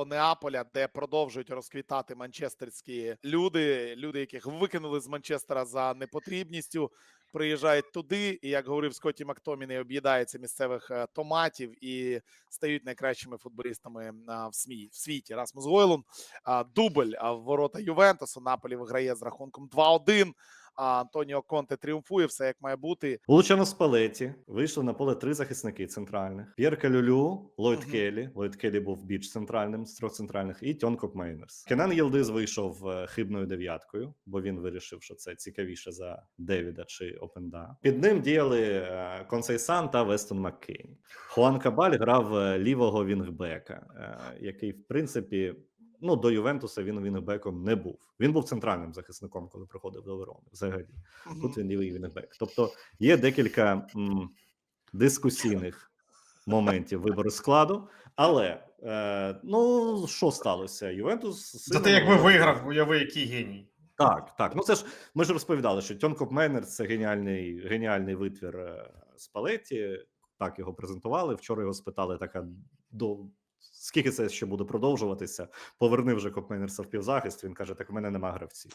до Неаполя, де продовжують розквітати манчестерські люди, люди, яких викинули з Манчестера за непотрібністю. Приїжджають туди, і як говорив Скотті Мактоміний, об'їдаються місцевих е, томатів і стають найкращими футболістами в СМІ в світі. Расмус Гойлун дубль в ворота Ювентусу. Наполі виграє з рахунком 2-1. А Антоніо Конте тріумфує, все як має бути. Лучано Спалеті вийшли на поле три захисники центральних: П'єр Калюлю, Ллойд Мгм. Келлі. Ллойд Келлі був більш центральним з трьох центральних, і Тьонкоп Мейнерс. Кенан Єлдиз вийшов е, хибною дев'яткою, бо він вирішив, що це цікавіше за Девіда чи Опенда. Під ним діяли е, Консейсан та Вестон Маккейн. Хуан Кабаль грав е, лівого вінгбека, який, в принципі. Ну, до Ювентуса він вінгбеком не був. Він був центральним захисником, коли приходив до Верони. Взагалі, тут він лівий вінгбек. Тобто є декілька м, дискусійних моментів вибору складу, але е, ну що сталося? Ювентус Зате сильно- якби виграв, уяви, який геній. так, так. Ну це ж ми ж розповідали, що Тьонкоп Меннер це геніальний, геніальний витвір е, Спалеті. Так його презентували. Вчора його спитали така до. Скільки це ще буде продовжуватися? Поверни вже Копмейнерса в півзахист. Він каже: так в мене нема гравців.